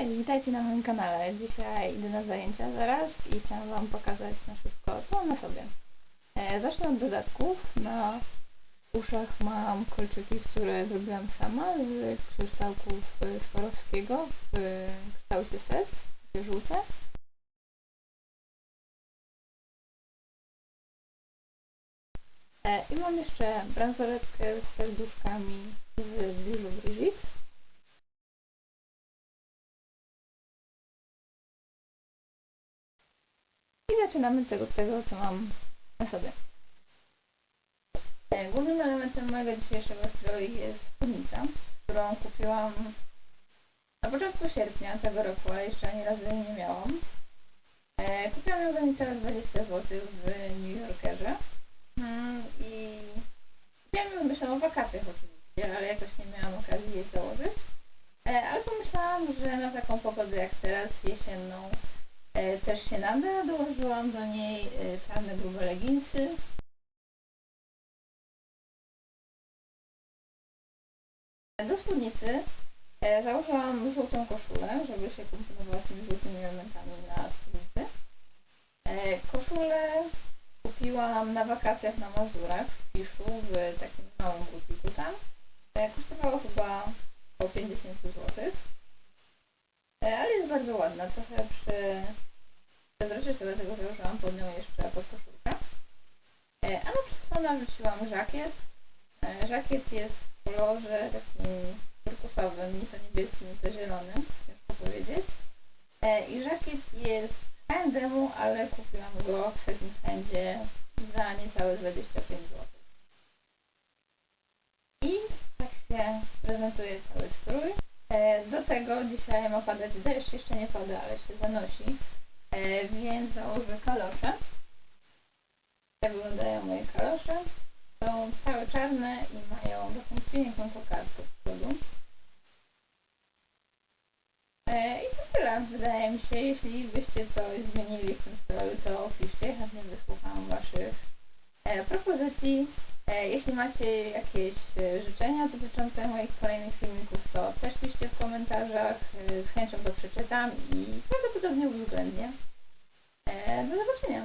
Cześć, witajcie na moim kanale. Dzisiaj idę na zajęcia zaraz i chciałam Wam pokazać na szybko, co mam na sobie. E, zacznę od dodatków. Na uszach mam kolczyki, które zrobiłam sama z kryształków e, Swarowskiego w kształcie serc, takie żółte. E, I mam jeszcze bransoletkę z serduszkami z Bijou Brigitte. Zaczynamy tego, tego co mam na sobie. E, Głównym elementem mojego dzisiejszego stroju jest spódnica, którą kupiłam na początku sierpnia tego roku, ale jeszcze ani razu jej nie miałam. E, Kupiłam ją za niecałe 20 zł w New Yorkerze. Mm, I kupiłam ją myślę o wakacjach oczywiście, ale jakoś nie miałam okazji jej założyć. E, Ale pomyślałam, że na taką pogodę jak teraz, jesienną, też się nada. Dołożyłam do niej e, czarne grube leginsy. Do spódnicy e, założyłam żółtą koszulę, żeby się komponowała z tymi żółtymi elementami na spódnicy. E, Koszulę kupiłam na wakacjach na Mazurach w Piszu w takim małym butiku tam. E, Kosztowało chyba około 50 zł. E, Ale jest bardzo ładna, trochę przy Przezroczyście, dlatego założyłam pod nią jeszcze podkoszulkę. E, A na przedsłona wrzuciłam żakiet. E, Żakiet jest w kolorze takim turkusowym, ni to niebieskim, ni to zielonym, ciężko powiedzieć. E, I żakiet jest handemu, ale kupiłam go w second handzie za niecałe 25 zł. I tak się prezentuje cały strój. Do tego dzisiaj ma padać deszcz, jeszcze nie pada, ale się zanosi. E, więc założę kalosze. Tak wyglądają moje kalosze. Są całe czarne i mają taką piękną kokardkę z przodu. E, I to tyle, wydaje mi się. Jeśli byście coś zmienili w tym stroju, to piszcie. Chętnie wysłucham Waszych e, propozycji. Jeśli macie jakieś życzenia dotyczące moich kolejnych filmików, to też piszcie w komentarzach. Z chęcią to przeczytam i prawdopodobnie uwzględnię. E, do zobaczenia.